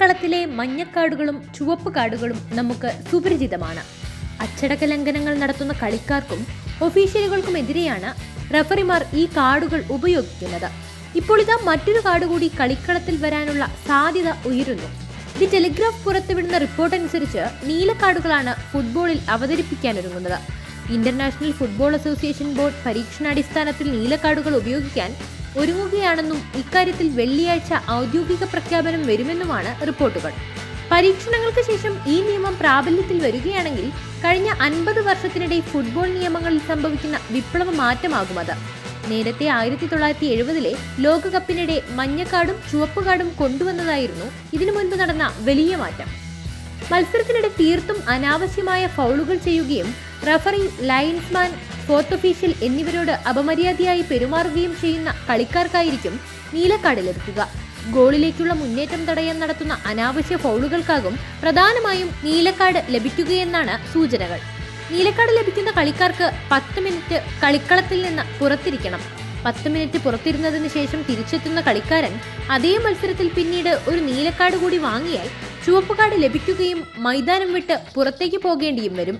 കളത്തിലെ മഞ്ഞക്കാടുകളും ചുവപ്പ് കാടുകളും നമുക്ക് സുപരിചിതമാണ്. അച്ചടക്ക ലംഘനങ്ങൾ നടത്തുന്ന കളിക്കാർക്കും ഒഫീഷ്യലുകൾക്കുമെതിരെയാണ് റഫറിമാർ ഈ കാർഡുകൾ ഉപയോഗിക്കുന്നത്. ഇപ്പോൾ ഇതാ മറ്റൊരു കാർഡ് കൂടി കളിക്കളത്തിൽ വരാനുള്ള സാധ്യത ഉയരുന്നു. ദി ടെലിഗ്രാഫ് പുറത്തുവിടുന്ന റിപ്പോർട്ട് അനുസരിച്ച് നീലക്കാർഡുകളാണ് ഫുട്ബോളിൽ അവതരിപ്പിക്കാനൊരുങ്ങുന്നത്. ഇന്റർനാഷണൽ ഫുട്ബോൾ അസോസിയേഷൻ ബോർഡ് പരീക്ഷണാടിസ്ഥാനത്തിൽ നീലക്കാർഡുകൾ ഉപയോഗിക്കാൻ ഒരുങ്ങുകയാണെന്നും ഇക്കാര്യത്തിൽ വെള്ളിയാഴ്ച ഔദ്യോഗിക പ്രഖ്യാപനം വരുമെന്നുമാണ് റിപ്പോർട്ടുകൾ. പരീക്ഷണങ്ങൾക്ക് ശേഷം ഈ നിയമം പ്രാബല്യത്തിൽ വരികയാണെങ്കിൽ കഴിഞ്ഞ അൻപത് വർഷത്തിനിടെ ഫുട്ബോൾ നിയമങ്ങളിൽ സംഭവിക്കുന്ന വിപ്ലവ മാറ്റമാകും അത്. നേരത്തെ ആയിരത്തി തൊള്ളായിരത്തി എഴുപതിലെ ലോകകപ്പിനിടെ മഞ്ഞക്കാടും ചുവപ്പുകാടും കൊണ്ടുവന്നതായിരുന്നു ഇതിനു മുൻപ് നടന്ന വലിയ മാറ്റം. മത്സരത്തിനിടെ തീർത്തും അനാവശ്യമായ ഫൗളുകൾ ചെയ്യുകയും റഫറി ലൈൻസ്മാൻ ഫോർത്ത് ഒഫീഷ്യൽ എന്നിവരോട് അപമര്യാദയായി പെരുമാറുകയും ചെയ്യുന്ന കളിക്കാർക്കായിരിക്കും നീലക്കാട് ലഭിക്കുക. ഗോളിലേക്കുള്ള മുന്നേറ്റം തടയാൻ നടത്തുന്ന അനാവശ്യ ഫൗളുകൾക്കാകും പ്രധാനമായും നീലക്കാട് ലഭിക്കുകയെന്നാണ് സൂചനകൾ. നീലക്കാട് ലഭിക്കുന്ന കളിക്കാർക്ക് പത്ത് മിനിറ്റ് കളിക്കളത്തിൽ നിന്ന് പുറത്തിരിക്കണം. പത്ത് മിനിറ്റ് പുറത്തിരുന്നതിന് ശേഷം തിരിച്ചെത്തുന്ന കളിക്കാരൻ അതേ മത്സരത്തിൽ പിന്നീട് ഒരു നീലക്കാട് കൂടി വാങ്ങിയാൽ ചുവപ്പ് കാർഡ് ലഭിക്കുകയും മൈതാനം വിട്ട് പുറത്തേക്ക് പോകേണ്ടിയും വരും.